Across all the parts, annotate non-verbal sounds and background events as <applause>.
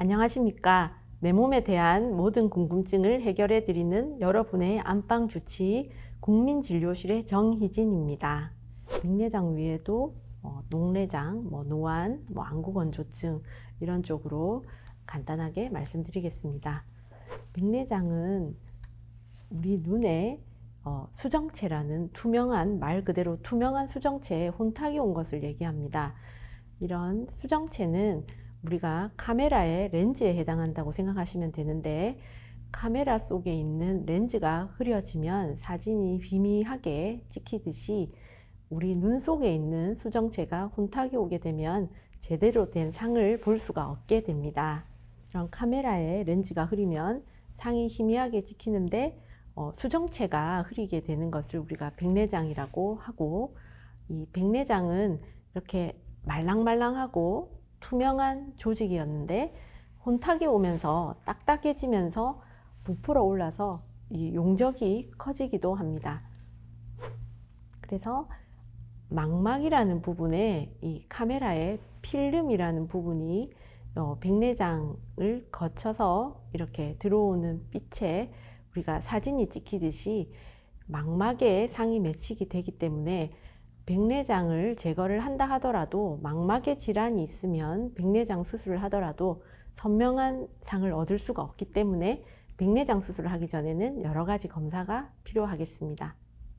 안녕하십니까. 내 몸에 대한 모든 궁금증을 해결해 드리는 여러분의 안방 주치 국민진료실의 정희진입니다. 백내장 외에도 어, 녹내장, 뭐 노안, 뭐 안구건조증 이런 쪽으로 간단하게 말씀드리겠습니다. 백내장은 우리 눈에 어, 수정체라는 투명한 말 그대로 투명한 수정체에 혼탁이 온 것을 얘기합니다. 이런 수정체는 우리가 카메라의 렌즈에 해당한다고 생각하시면 되는데 카메라 속에 있는 렌즈가 흐려지면 사진이 비미하게 찍히듯이 우리 눈 속에 있는 수정체가 혼탁이 오게 되면 제대로 된 상을 볼 수가 없게 됩니다. 이런 카메라의 렌즈가 흐리면 상이 희미하게 찍히는데 어, 수정체가 흐리게 되는 것을 우리가 백내장이라고 하고 이 백내장은 이렇게 말랑말랑하고 투명한 조직이었는데 혼탁이 오면서 딱딱해지면서 부풀어 올라서 이 용적이 커지기도 합니다. 그래서 망막이라는 부분에 이 카메라의 필름이라는 부분이 어, 백내장을 거쳐서 이렇게 들어오는 빛에 우리가 사진이 찍히듯이 망막에 상이 맺히게 되기 때문에 백내장을 제거를 한다 하더라도 망막에 질환이 있으면 백내장 수술을 하더라도 선명한 상을 얻을 수가 없기 때문에 백내장 수술을 하기 전에는 여러 가지 검사가 필요하겠습니다.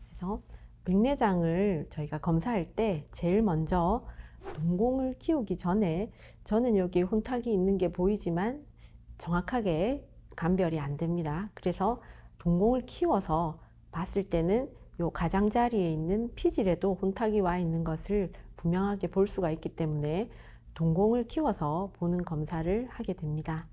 그래서 백내장을 저희가 검사할 때 제일 먼저 동공을 키우기 전에 저는 여기 혼탁이 있는 게 보이지만 정확하게 감별이 안 됩니다. 그래서 동공을 키워서 봤을 때는 요 가장자리에 있는 피질에도 혼탁이 와 있는 것을 분명하게 볼 수가 있기 때문에 동공을 키워서 보는 검사를 하게 됩니다.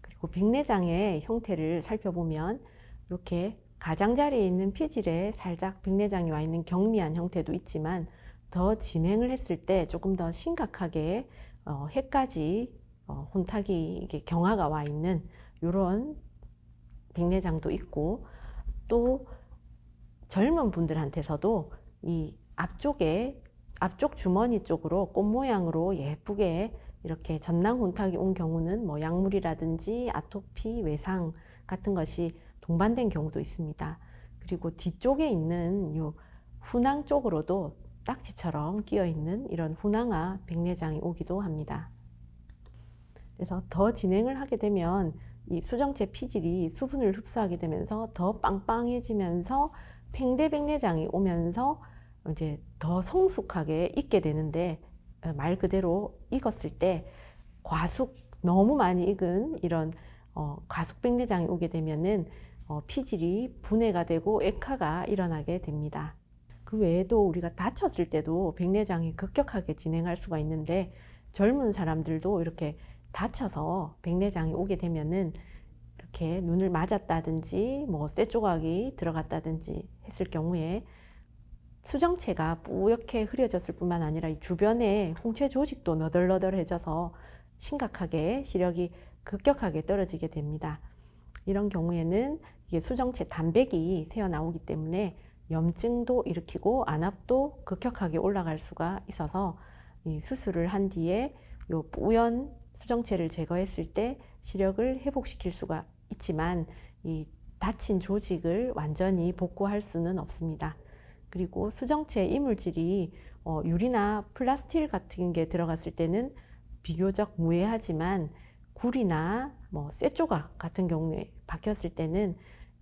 그리고 백내장의 형태를 살펴보면 이렇게 가장자리에 있는 피질에 살짝 백내장이 와 있는 경미한 형태도 있지만 더 진행을 했을 때 조금 더 심각하게 어, 해까지 어, 혼탁이 이게 경화가 와 있는 이런 백내장도 있고 또 젊은 분들한테서도 이 앞쪽에 앞쪽 주머니 쪽으로 꽃 모양으로 예쁘게 이렇게 전낭 혼탁이 온 경우는 뭐 약물이라든지 아토피, 외상 같은 것이 동반된 경우도 있습니다. 그리고 뒤쪽에 있는 요 후낭 쪽으로도 딱지처럼 끼어 있는 이런 후낭아 백내장이 오기도 합니다. 그래서 더 진행을 하게 되면 이 수정체 피질이 수분을 흡수하게 되면서 더 빵빵해지면서 팽대백내장이 오면서 이제 더 성숙하게 익게 되는데 어, 말 그대로 익었을 때 과숙 너무 많이 익은 이런 어, 과숙백내장이 오게 되면은 어, 피질이 분해가 되고 액화가 일어나게 됩니다. 그 외에도 우리가 다쳤을 때도 백내장이 급격하게 진행할 수가 있는데 젊은 사람들도 이렇게 다쳐서 백내장이 오게 되면은 이렇게 눈을 맞았다든지 뭐쇠 조각이 들어갔다든지 했을 경우에 수정체가 뿌옇게 흐려졌을 뿐만 아니라 이 주변에 홍채 조직도 너덜너덜해져서 심각하게 시력이 급격하게 떨어지게 됩니다. 이런 경우에는 이게 수정체 단백이 새어 나오기 때문에 염증도 일으키고 안압도 급격하게 올라갈 수가 있어서 이 수술을 한 뒤에 요 뿌연 수정체를 제거했을 때 시력을 회복시킬 수가 있지만 이 다친 조직을 완전히 복구할 수는 없습니다. 그리고 수정체 이물질이 어, 유리나 플라스틸 같은 게 들어갔을 때는 비교적 무해하지만 굴이나 뭐 쇠 조각 같은 경우에 박혔을 때는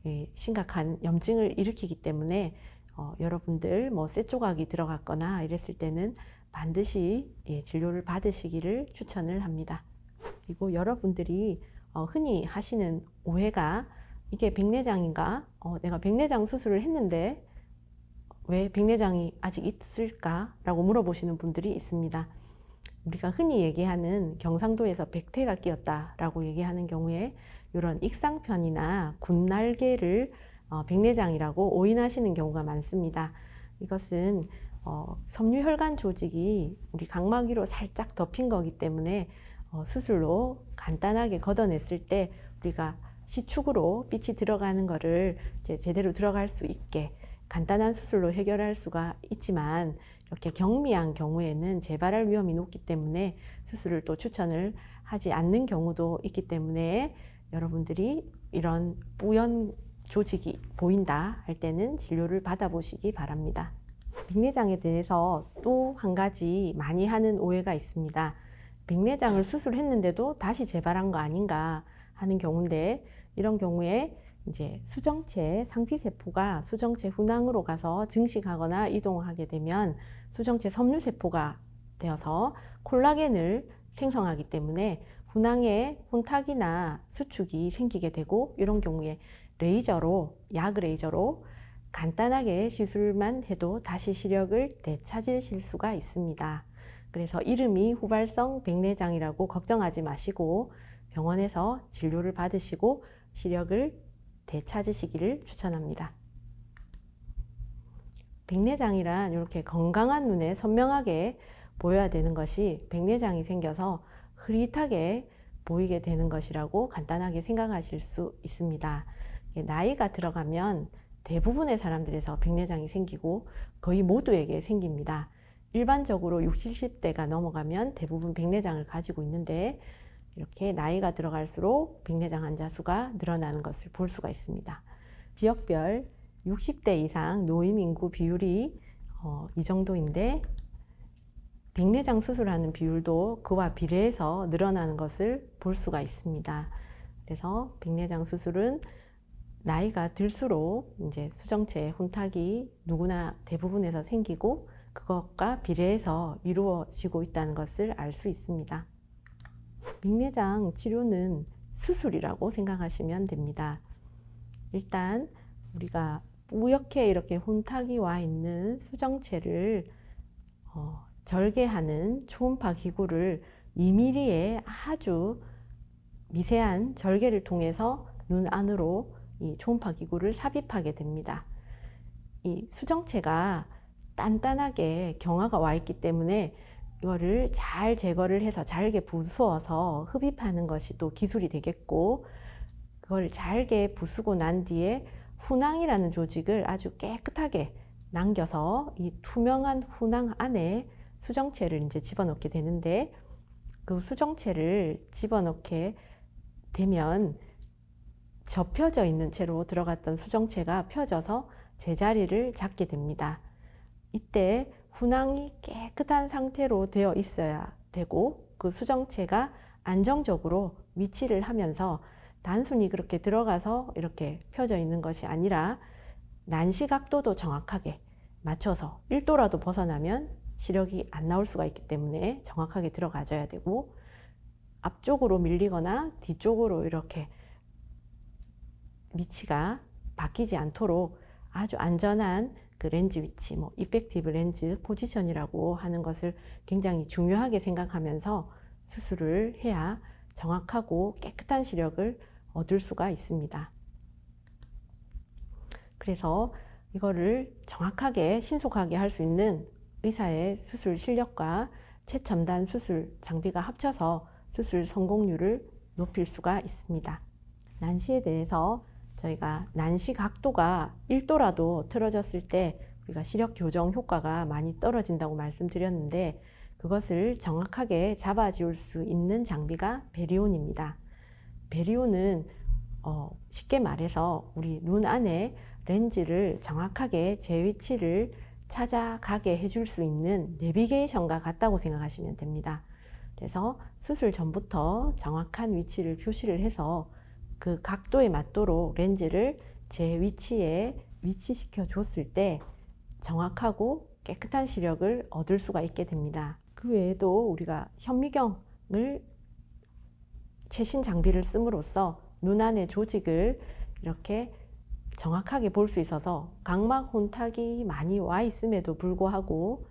예, 심각한 염증을 일으키기 때문에 어, 여러분들 뭐 쇠 조각이 들어갔거나 이랬을 때는 반드시 예, 진료를 받으시기를 추천을 합니다. 그리고 여러분들이 어, 흔히 하시는 오해가 이게 백내장인가? 어, 내가 백내장 수술을 했는데 왜 백내장이 아직 있을까 라고 물어보시는 분들이 있습니다. 우리가 흔히 얘기하는 경상도에서 백태가 끼었다라고 얘기하는 경우에 이런 익상편이나 군날개를 어, 백내장이라고 오인하시는 경우가 많습니다. 이것은 어, 섬유혈관 조직이 우리 각막 위로 살짝 덮인 거기 때문에 어, 수술로 간단하게 걷어냈을 때 우리가 시축으로 빛이 들어가는 이제 제대로 들어갈 수 있게 간단한 수술로 해결할 수가 있지만 이렇게 경미한 경우에는 재발할 위험이 높기 때문에 수술을 또 추천을 하지 않는 경우도 있기 때문에 여러분들이 이런 뿌연 조직이 보인다 할 때는 진료를 받아보시기 바랍니다. 백내장에 대해서 또 한 가지 많이 하는 오해가 있습니다. 백내장을 수술했는데도 다시 재발한 거 아닌가 하는 경우인데 이런 경우에 이제 수정체 상피세포가 수정체 훈항으로 가서 증식하거나 이동하게 되면 수정체 섬유세포가 되어서 콜라겐을 생성하기 때문에 훈항에 혼탁이나 수축이 생기게 되고 이런 경우에 레이저로 약 레이저로 간단하게 시술만 해도 다시 시력을 되찾으실 수가 있습니다. 그래서 이름이 후발성 백내장이라고 걱정하지 마시고 병원에서 진료를 받으시고 시력을 되찾으시기를 추천합니다. 백내장이란 이렇게 건강한 눈에 선명하게 보여야 되는 것이 백내장이 생겨서 흐릿하게 보이게 되는 것이라고 간단하게 생각하실 수 있습니다. 나이가 들어가면 대부분의 사람들에서 백내장이 생기고 거의 모두에게 생깁니다. 일반적으로 60, 70대가 넘어가면 대부분 백내장을 가지고 있는데 이렇게 나이가 들어갈수록 백내장 환자 수가 늘어나는 것을 볼 수가 있습니다. 지역별 60대 이상 노인 인구 비율이 어, 이 정도인데 백내장 수술하는 비율도 그와 비례해서 늘어나는 것을 볼 수가 있습니다. 그래서 백내장 수술은 나이가 들수록 이제 수정체 혼탁이 누구나 대부분에서 생기고 그것과 비례해서 이루어지고 있다는 것을 알 수 있습니다. 백내장 치료는 수술이라고 생각하시면 됩니다. 일단 우리가 뿌옇게 이렇게 혼탁이 와 있는 수정체를 어, 절개하는 초음파 기구를 2mm의 아주 미세한 절개를 통해서 눈 안으로 이 초음파 기구를 삽입하게 됩니다. 이 수정체가 단단하게 경화가 와 있기 때문에 이거를 잘 제거를 해서 잘게 부수어서 흡입하는 것이 또 기술이 되겠고 그걸 잘게 부수고 난 뒤에 훈항이라는 조직을 아주 깨끗하게 남겨서 이 투명한 훈항 안에 수정체를 이제 집어넣게 되는데 그 수정체를 집어넣게 되면 접혀져 있는 채로 들어갔던 수정체가 펴져서 제자리를 잡게 됩니다. 이때 훈항이 깨끗한 상태로 되어 있어야 되고 그 수정체가 안정적으로 위치를 하면서 단순히 그렇게 들어가서 이렇게 펴져 있는 것이 아니라 난시 각도도 정확하게 맞춰서 1도라도 벗어나면 시력이 안 나올 수가 있기 때문에 정확하게 들어가줘야 되고 앞쪽으로 밀리거나 뒤쪽으로 이렇게 위치가 바뀌지 않도록 아주 안전한 그 렌즈 위치, 뭐 이펙티브 렌즈 포지션이라고 하는 것을 굉장히 중요하게 생각하면서 수술을 해야 정확하고 깨끗한 시력을 얻을 수가 있습니다. 그래서 이거를 정확하게 신속하게 할 수 있는 의사의 수술 실력과 최첨단 수술 장비가 합쳐서 수술 성공률을 높일 수가 있습니다. 난시에 대해서 저희가 난시 각도가 1도라도 틀어졌을 때 우리가 시력 교정 효과가 많이 떨어진다고 말씀드렸는데 그것을 정확하게 잡아줄 수 있는 장비가 베리온입니다. 베리온은 어, 쉽게 말해서 우리 눈 안에 렌즈를 정확하게 제 위치를 찾아가게 해줄 수 있는 내비게이션과 같다고 생각하시면 됩니다. 그래서 수술 전부터 정확한 위치를 표시를 해서 그 각도에 맞도록 렌즈를 제 위치에 위치시켜 줬을 때 정확하고 깨끗한 시력을 얻을 수가 있게 됩니다. 그 외에도 우리가 현미경을 최신 장비를 씀으로써 눈 안의 조직을 이렇게 정확하게 볼 수 있어서 각막 혼탁이 많이 와 있음에도 불구하고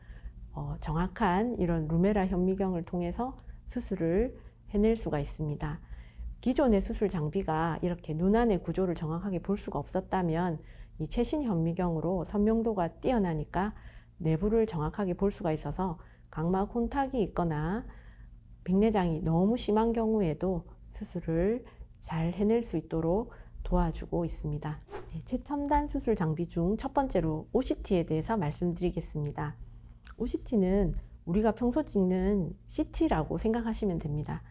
어, 정확한 이런 루메라 현미경을 통해서 수술을 해낼 수가 있습니다. 기존의 수술 장비가 이렇게 눈 안의 구조를 정확하게 볼 수가 없었다면 이 최신 현미경으로 선명도가 뛰어나니까 내부를 정확하게 볼 수가 있어서 각막 혼탁이 있거나 백내장이 너무 심한 경우에도 수술을 잘 해낼 수 있도록 도와주고 있습니다. 네, 최첨단 수술 장비 중 첫 번째로 OCT에 대해서 말씀드리겠습니다. OCT는 우리가 평소 찍는 CT라고 생각하시면 됩니다.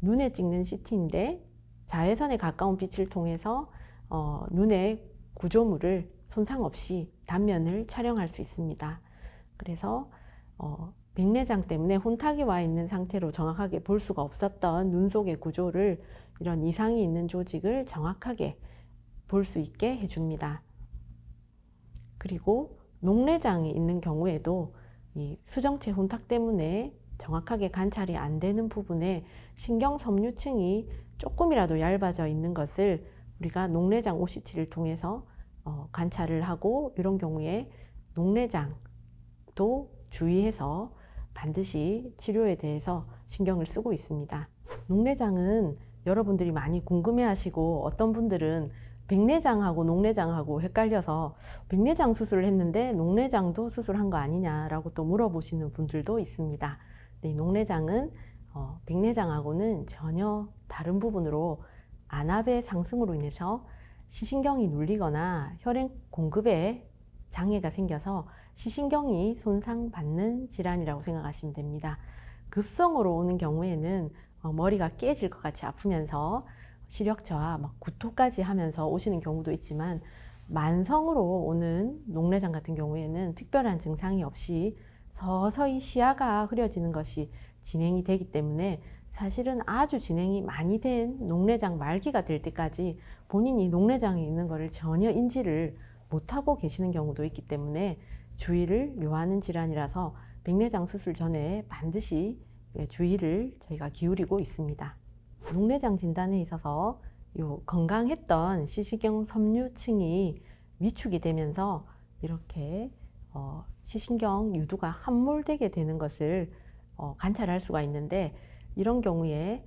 눈에 찍는 CT인데 자외선에 가까운 빛을 통해서 어, 눈의 구조물을 손상 없이 단면을 촬영할 수 있습니다. 그래서 어, 백내장 때문에 혼탁이 와 있는 상태로 정확하게 볼 수가 없었던 눈 속의 구조를 이런 이상이 있는 조직을 정확하게 볼 수 있게 해줍니다. 그리고 녹내장이 있는 경우에도 이 수정체 혼탁 때문에 정확하게 관찰이 안 되는 부분에 신경 섬유층이 조금이라도 얇아져 있는 것을 우리가 녹내장 OCT를 통해서 어, 관찰을 하고 이런 경우에 녹내장도 주의해서 반드시 치료에 대해서 신경을 쓰고 있습니다. 녹내장은 여러분들이 많이 궁금해 하시고 어떤 분들은 백내장하고 녹내장하고 헷갈려서 백내장 수술을 했는데 녹내장도 수술한 거 아니냐라고 또 물어보시는 분들도 있습니다. 네, 녹내장은 어, 백내장하고는 전혀 다른 부분으로 안압의 상승으로 인해서 시신경이 눌리거나 혈액 공급에 장애가 생겨서 시신경이 손상받는 질환이라고 생각하시면 됩니다. 급성으로 오는 경우에는 어, 머리가 깨질 것 같이 아프면서 시력 저하, 막 구토까지 하면서 오시는 경우도 있지만 만성으로 오는 녹내장 같은 경우에는 특별한 증상이 없이 서서히 시야가 흐려지는 것이 진행이 되기 때문에 사실은 아주 진행이 많이 된 녹내장 말기가 될 때까지 본인이 녹내장이 있는 것을 전혀 인지를 못하고 계시는 경우도 있기 때문에 주의를 요하는 질환이라서 백내장 수술 전에 반드시 주의를 저희가 기울이고 있습니다. 녹내장 진단에 있어서 요 건강했던 시신경 섬유층이 위축이 되면서 이렇게 어, 시신경 유두가 함몰되게 되는 것을 어, 관찰할 수가 있는데 이런 경우에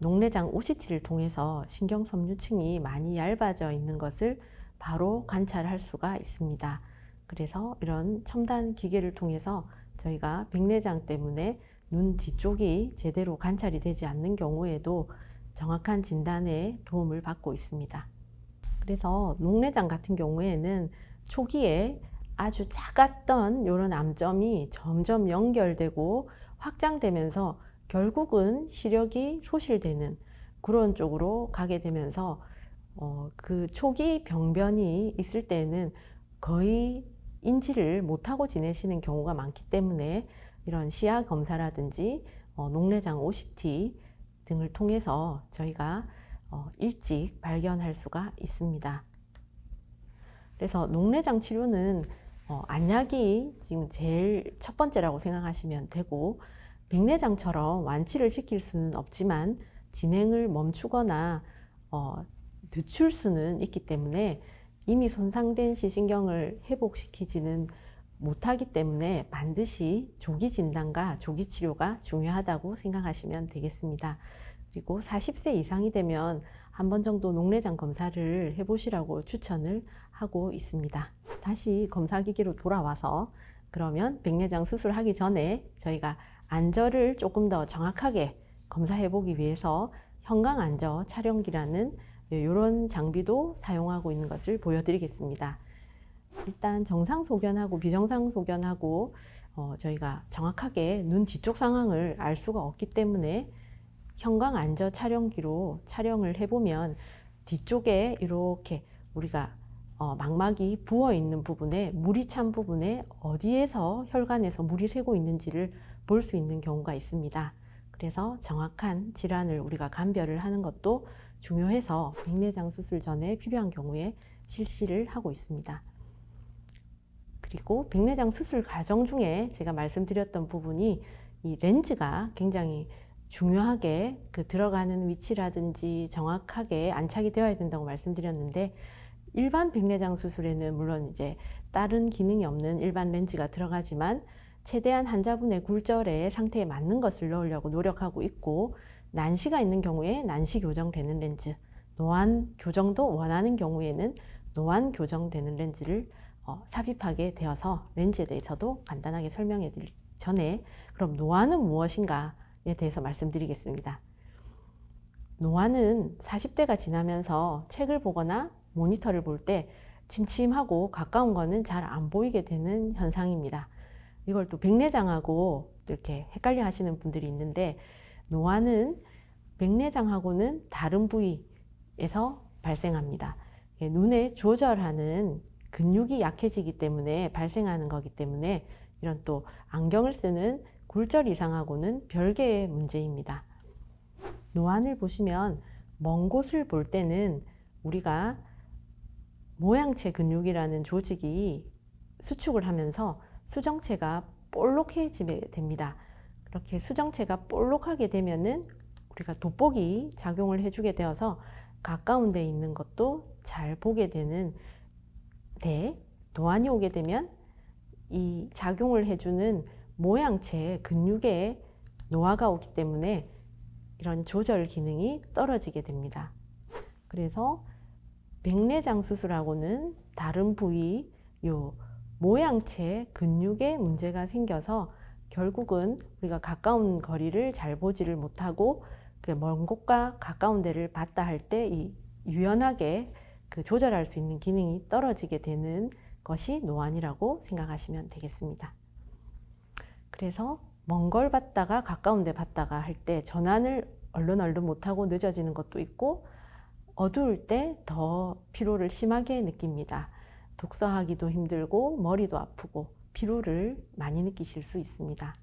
녹내장 OCT를 통해서 신경 섬유층이 많이 얇아져 있는 것을 바로 관찰할 수가 있습니다. 그래서 이런 첨단 기계를 통해서 저희가 백내장 때문에 눈 뒤쪽이 제대로 관찰이 되지 않는 경우에도 정확한 진단에 도움을 받고 있습니다. 그래서 녹내장 같은 경우에는 초기에 아주 작았던 이런 암점이 점점 연결되고 확장되면서 결국은 시력이 소실되는 그런 쪽으로 가게 되면서 어, 그 초기 병변이 있을 때는 거의 인지를 못하고 지내시는 경우가 많기 때문에 이런 시야 검사라든지 어, 녹내장 OCT 등을 통해서 저희가 어, 일찍 발견할 수가 있습니다. 그래서 녹내장 치료는 어, 안약이 지금 제일 첫 번째라고 생각하시면 되고 백내장처럼 완치를 시킬 수는 없지만 진행을 멈추거나 어, 늦출 수는 있기 때문에 이미 손상된 시신경을 회복시키지는 못하기 때문에 반드시 조기 진단과 조기 치료가 중요하다고 생각하시면 되겠습니다. 그리고 40세 이상이 되면 한 번 정도 녹내장 검사를 해보시라고 추천을 하고 있습니다. 다시 검사기기로 돌아와서 그러면 백내장 수술하기 전에 저희가 안저를 조금 더 정확하게 검사해 보기 위해서 현강 안저 촬영기라는 이런 장비도 사용하고 있는 것을 보여드리겠습니다. 일단 정상 소견하고 비정상 소견하고 어, 저희가 정확하게 눈 뒤쪽 상황을 알 수가 없기 때문에 형광 안저 촬영기로 촬영을 해보면 뒤쪽에 이렇게 우리가 어, 망막이 부어 있는 부분에 물이 찬 부분에 어디에서 혈관에서 물이 새고 있는지를 볼 수 있는 경우가 있습니다. 그래서 정확한 질환을 우리가 감별을 하는 것도 중요해서 백내장 수술 전에 필요한 경우에 실시를 하고 있습니다. 그리고 백내장 수술 과정 중에 제가 말씀드렸던 부분이 이 렌즈가 굉장히 중요하게 그 들어가는 위치라든지 정확하게 안착이 되어야 된다고 말씀드렸는데 일반 백내장 수술에는 물론 이제 다른 기능이 없는 일반 렌즈가 들어가지만 최대한 환자분의 굴절의 상태에 맞는 것을 넣으려고 노력하고 있고 난시가 있는 경우에 난시 교정되는 렌즈, 노안 교정도 원하는 경우에는 노안 교정되는 렌즈를 어, 삽입하게 되어서 렌즈에 대해서도 간단하게 설명해 드릴 전에 그럼 노안은 무엇인가에 대해서 말씀드리겠습니다. 노안은 40대가 지나면서 책을 보거나 모니터를 볼 때 침침하고 가까운 거는 잘 안 보이게 되는 현상입니다. 이걸 또 백내장하고 이렇게 헷갈려 하시는 분들이 있는데 노화는 백내장하고는 다른 부위에서 발생합니다. 예, 눈에 조절하는 근육이 약해지기 때문에 발생하는 거기 때문에 이런 또 안경을 쓰는 굴절 이상하고는 별개의 문제입니다. 노안을 보시면 먼 곳을 볼 때는 우리가 모양체 근육이라는 조직이 수축을 하면서 수정체가 볼록해지게 됩니다. 그렇게 수정체가 볼록하게 되면은 우리가 돋보기 작용을 해주게 되어서 가까운 데 있는 것도 잘 보게 되는 데 노안이 오게 되면 이 작용을 해주는 모양체 근육에 노화가 오기 때문에 이런 조절 기능이 떨어지게 됩니다. 그래서 백내장 수술하고는 다른 부위 요 모양체 근육에 문제가 생겨서 결국은 우리가 가까운 거리를 잘 보지를 못하고 그 먼 곳과 가까운 데를 봤다 할 때 이 유연하게 그 조절할 수 있는 기능이 떨어지게 되는 것이 노안이라고 생각하시면 되겠습니다. 그래서 먼 걸 봤다가 가까운 데 봤다가 할 때 전환을 얼른 얼른 못하고 늦어지는 것도 있고 어두울 때 더 피로를 심하게 느낍니다. 독서하기도 힘들고 머리도 아프고 피로를 많이 느끼실 수 있습니다.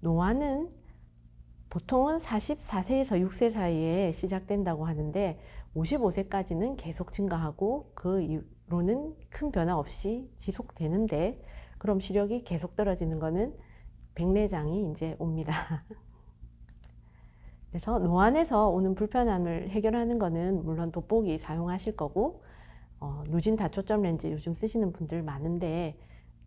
노화는 보통은 44세에서 6세 사이에 시작된다고 하는데 55세까지는 계속 증가하고 그 이후로는 큰 변화 없이 지속되는데 그럼 시력이 계속 떨어지는 것은 백내장이 이제 옵니다. <laughs> 그래서 노안에서 오는 불편함을 해결하는 것은 물론 돋보기 사용하실 거고 어, 누진 다초점 렌즈 요즘 쓰시는 분들 많은데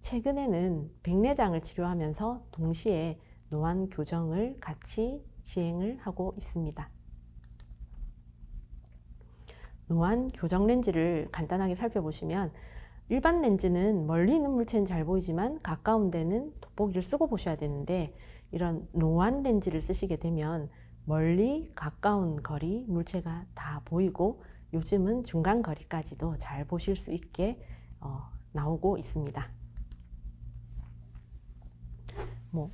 최근에는 백내장을 치료하면서 동시에 노안 교정을 같이 시행을 하고 있습니다. 노안 교정 렌즈를 간단하게 살펴보시면 일반 렌즈는 멀리 있는 물체는 잘 보이지만 가까운 데는 돋보기를 쓰고 보셔야 되는데 이런 노안 렌즈를 쓰시게 되면 멀리 가까운 거리 물체가 다 보이고 요즘은 중간 거리까지도 잘 보실 수 있게 어, 나오고 있습니다. 뭐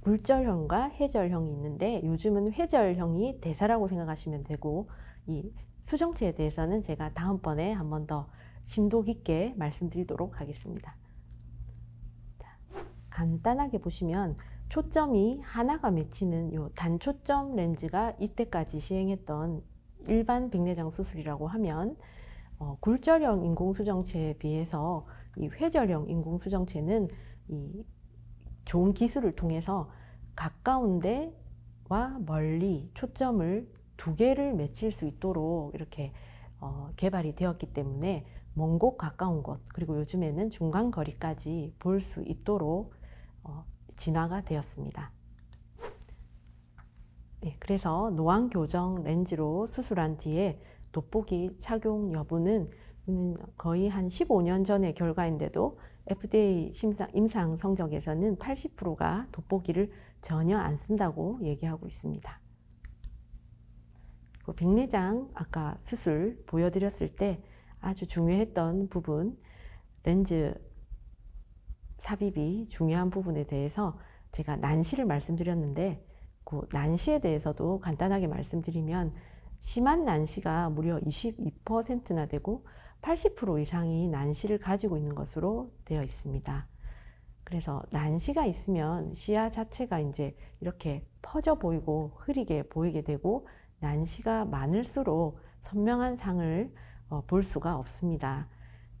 굴절형과 해절형이 있는데 요즘은 회절형이 대사라고 생각하시면 되고 이 수정체에 대해서는 제가 다음번에 한 번 더 심도 깊게 말씀드리도록 하겠습니다. 자, 간단하게 보시면 초점이 하나가 맺히는 요 단초점 렌즈가 이때까지 시행했던 일반 백내장 수술이라고 하면 어, 굴절형 인공수정체에 비해서 이 회절형 인공수정체는 이 좋은 기술을 통해서 가까운 데와 멀리 초점을 두 개를 맺힐 수 있도록 이렇게 어, 개발이 되었기 때문에 먼 곳 가까운 곳 그리고 요즘에는 중간 거리까지 볼 수 있도록 어, 진화가 되었습니다. 네, 그래서 노안 교정 렌즈로 수술한 뒤에 돋보기 착용 여부는 거의 한 15년 전의 결과인데도 FDA 심상, 임상 성적에서는 80%가 돋보기를 전혀 안 쓴다고 얘기하고 있습니다. 백내장 아까 수술 보여드렸을 때 아주 중요했던 부분 렌즈 삽입이 중요한 부분에 대해서 제가 난시를 말씀드렸는데 그 난시에 대해서도 간단하게 말씀드리면 심한 난시가 무려 22%나 되고 80% 이상이 난시를 가지고 있는 것으로 되어 있습니다. 그래서 난시가 있으면 시야 자체가 이제 이렇게 퍼져 보이고 흐리게 보이게 되고 난시가 많을수록 선명한 상을 어, 볼 수가 없습니다.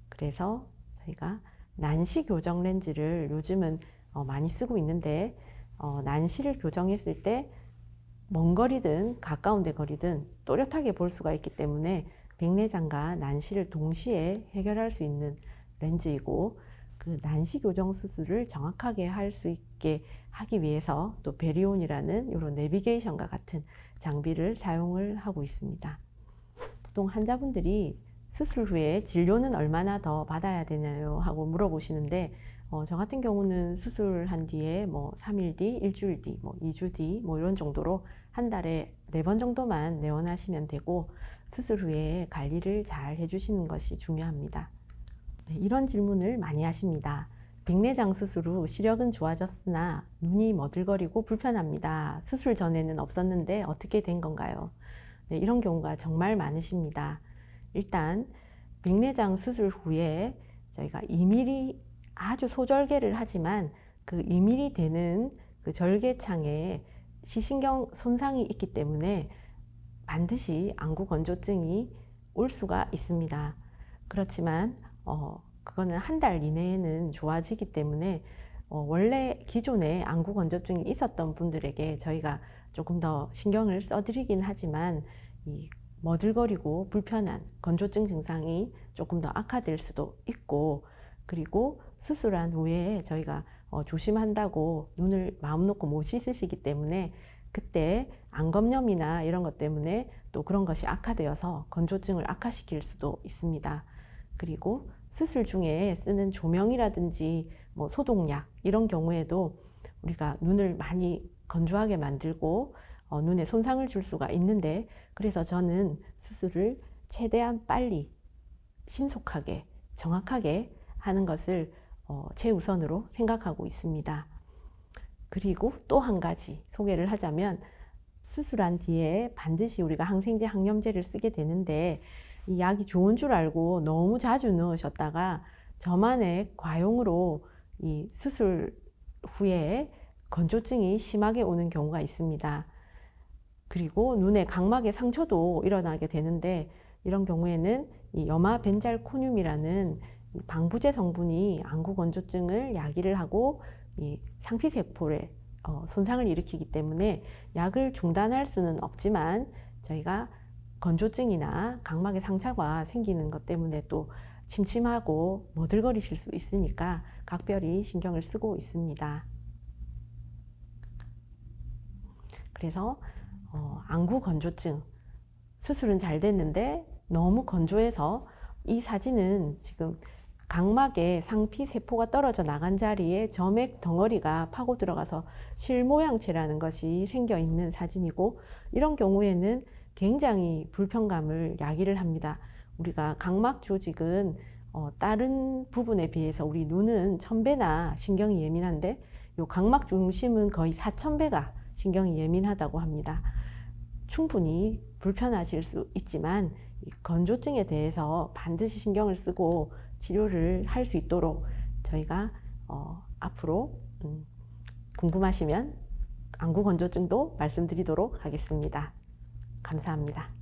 그래서 저희가 난시 교정 렌즈를 요즘은 어, 많이 쓰고 있는데 어, 난시를 교정했을 때 먼 거리든 가까운 데 거리든 또렷하게 볼 수가 있기 때문에 백내장과 난시를 동시에 해결할 수 있는 렌즈이고 그 난시 교정 수술을 정확하게 할 수 있게 하기 위해서 또 베리온이라는 이런 내비게이션과 같은 장비를 사용을 하고 있습니다. 보통 환자분들이 수술 후에 진료는 얼마나 더 받아야 되나요? 하고 물어보시는데 어, 저 같은 경우는 수술한 뒤에 뭐 3일 뒤, 일주일 뒤, 뭐 2주 뒤, 뭐 이런 정도로 한 달에 네 번 정도만 내원하시면 되고 수술 후에 관리를 잘 해주시는 것이 중요합니다. 네, 이런 질문을 많이 하십니다. 백내장 수술 후 시력은 좋아졌으나 눈이 머들거리고 불편합니다. 수술 전에는 없었는데 어떻게 된 건가요? 네, 이런 경우가 정말 많으십니다. 일단 백내장 수술 후에 저희가 2mm 아주 소절개를 하지만 그 2mm 되는 그 절개창에 시신경 손상이 있기 때문에 반드시 안구 건조증이 올 수가 있습니다. 그렇지만 어, 그거는 한 달 이내에는 좋아지기 때문에 어, 원래 기존에 안구 건조증이 있었던 분들에게 저희가 조금 더 신경을 써드리긴 하지만 이 머들거리고 불편한 건조증 증상이 조금 더 악화될 수도 있고 그리고 수술한 후에 저희가 어, 조심한다고 눈을 마음 놓고 못 씻으시기 때문에 그때 안검염이나 이런 것 때문에 또 그런 것이 악화되어서 건조증을 악화시킬 수도 있습니다. 그리고 수술 중에 쓰는 조명이라든지 뭐 소독약 이런 경우에도 우리가 눈을 많이 건조하게 만들고 어, 눈에 손상을 줄 수가 있는데 그래서 저는 수술을 최대한 빨리 신속하게 정확하게 하는 것을 어, 최우선으로 생각하고 있습니다. 그리고 또 한 가지 소개를 하자면 수술한 뒤에 반드시 우리가 항생제, 항염제를 쓰게 되는데 이 약이 좋은 줄 알고 너무 자주 넣으셨다가 저만의 과용으로 이 수술 후에 건조증이 심하게 오는 경우가 있습니다. 그리고 눈에 각막에 상처도 일어나게 되는데 이런 경우에는 이 염화 벤잘코늄이라는 이 방부제 성분이 안구 건조증을 야기를 하고 이 상피 세포에 어, 손상을 일으키기 때문에 약을 중단할 수는 없지만 저희가 건조증이나 각막에 상처가 생기는 것 때문에 또 침침하고 머들거리실 수 있으니까 각별히 신경을 쓰고 있습니다. 그래서 어, 안구 건조증 수술은 잘 됐는데 너무 건조해서 이 사진은 지금 각막에 상피 세포가 떨어져 나간 자리에 점액 덩어리가 파고 들어가서 실 모양체라는 것이 생겨 있는 사진이고 이런 경우에는 굉장히 불편감을 야기를 합니다. 우리가 각막 조직은 어, 다른 부분에 비해서 우리 눈은 천배나 신경이 예민한데 요 각막 중심은 거의 사천 배가 신경이 예민하다고 합니다. 충분히 불편하실 수 있지만 이 건조증에 대해서 반드시 신경을 쓰고 치료를 할 수 있도록 저희가 어, 앞으로 음, 궁금하시면 안구 건조증도 말씀드리도록 하겠습니다. 감사합니다.